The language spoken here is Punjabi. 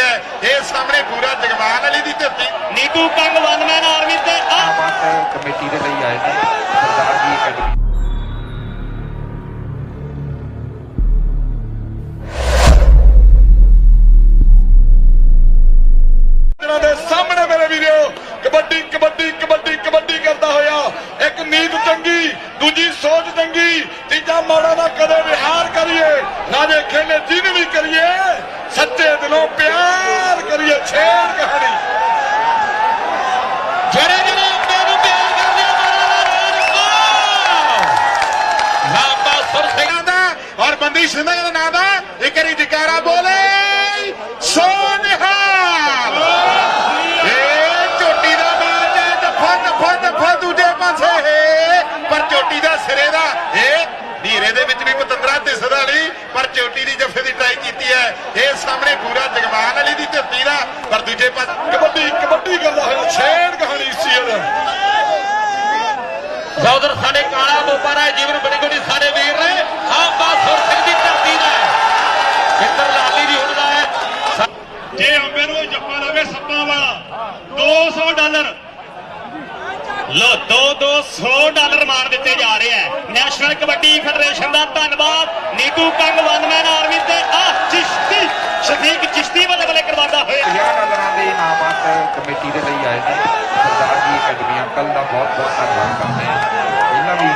ਇਹ ਸਾਹਮਣੇ ਪੂਰਾ ਜਗਮਾਨ ਵਾਲੀ ਦੀ ਧਰਤੀ। Neetu Kang one man army ਤੇ ਕਮੇਟੀ ਦੇ ਲਈ ਆਏ ਨੇ ਸਰਦਾਰ ਜੀ ਅਕੈਡਮੀ ਦੇ ਸਾਹਮਣੇ ਮੇਰੇ ਵੀਰੋ ਕਬੱਡੀ ਕਬੱਡੀ ਕਬੱਡੀ ਕਬੱਡੀ ਕਰਦਾ ਹੋਇਆ। ਇੱਕ ਨੀਤ ਚੰਗੀ ਦੂਜੀ ਸੋਚ ਚੰਗੀ। ਤੀਜਾ ਮਾੜਾ ਨਾ ਕਦੇ ਵਿਹਾਰ ਕਰੀਏ। ਰਾਜੇ ਖੇਲੇ ਜਿਹਨੂੰ ਵੀ ਔਰ ਬੰਦੀ ਸਿੰਘਾਂ ਦੇ ਦਾ ਇੱਕ ਵਾਰੀ ਜਕਾਰਾ ਬੋਲੇ। ਸੋਨਿਹਾਲ। ਇਹ ਝੋਟੀ ਦਾ ਬਾਜ ਹੈ ਜੱਫਾ ਜੱਫਾ ਜੱਫਾ ਦੂਜੇ ਪਾਸੇ। ਪਰ ਝੋਟੀ ਦਾ ਸਿਰੇ ਦਾ ਇਹ ਢੀਰੇ ਦੇ ਵਿੱਚ ਵੀ ਪਤੰਦਰਾ ਦਿਸਦਾ ਨਹੀਂ, ਪਰ ਝੋਟੀ ਦੀ ਜੱਫੇ ਦੀ ਟਰਾਈ ਕੀਤੀ ਹੈ। ਇਹ ਸਾਹਮਣੇ ਪੂਰਾ ਜਗਮਾਨ ਵਾਲੀ ਦੀ ਧਰਤੀ ਦਾ, ਪਰ ਦੂਜੇ ਪਾਸੇ ਕਬੱਡੀ ਕਬੱਡੀ ਕਰਦਾ ਹੋਇਆ ਛੇੜ ਕਹਾਣੀ ਸੀ ਇਹਦਾ ਸੌਦਰ, ਸਾਡੇ ਕਾਲਾ ਬੋਪਾ ਰਾਏ ਜੀਵਨ ਬੜੀ ਗੋਡੀ ਸਾਡੇ ਵੀਰ ਨੇ ਹਾਂ ਬਾਸੁਰ ਸਿੰਘ ਦੀ ਧਰਤੀ ਦਾ ਹੈ। ਇੱਧਰ ਲਾਲੀ ਵੀ ਹੁੰਦਾ ਹੈ ਜੇ ਅੰਬੇ ਨੂੰ ਜੱਫਾ ਲਵੇ ਸੱਪਾਂ ਵਾਲਾ 200 ਡਾਲਰ ਲੋ 200 ਡਾਲਰ ਮਾਰ ਦਿੱਤੇ ਜਾ ਰਹੇ ਹੈ ਨੈਸ਼ਨਲ ਕਬੱਡੀ ਫੈਡਰੇਸ਼ਨ ਦਾ ਧੰਨਵਾਦ। ਨੀਤੂ ਕੰਗ ਵਨ ਆਰਮੀ ਤੇ ਆ ਚਿਸ਼ਤੀ। ਸ਼ਫੀਕ ਚਿਸ਼ਤੀ ਵੱਲੋਂ ਵੱਲੇ ਕਰਵਾਉਂਦਾ ਹੋਇਆ। 50 ਡਾਲਰਾਂ ਦੇ ਇਨਾਮਾਤ ਕਮੇਟੀ ਦੇ ਲਈ ਆਏ ਨੇ। ਸਰਦਾਰ ਜੀ, ਅਕੈਡਮੀ ਅੰਕਲ ਦਾ ਬਹੁਤ ਬਹੁਤ ਧੰਨਵਾਦ ਕਰਦੇ ਹਾਂ। ਇਹਨਾਂ ਵੀ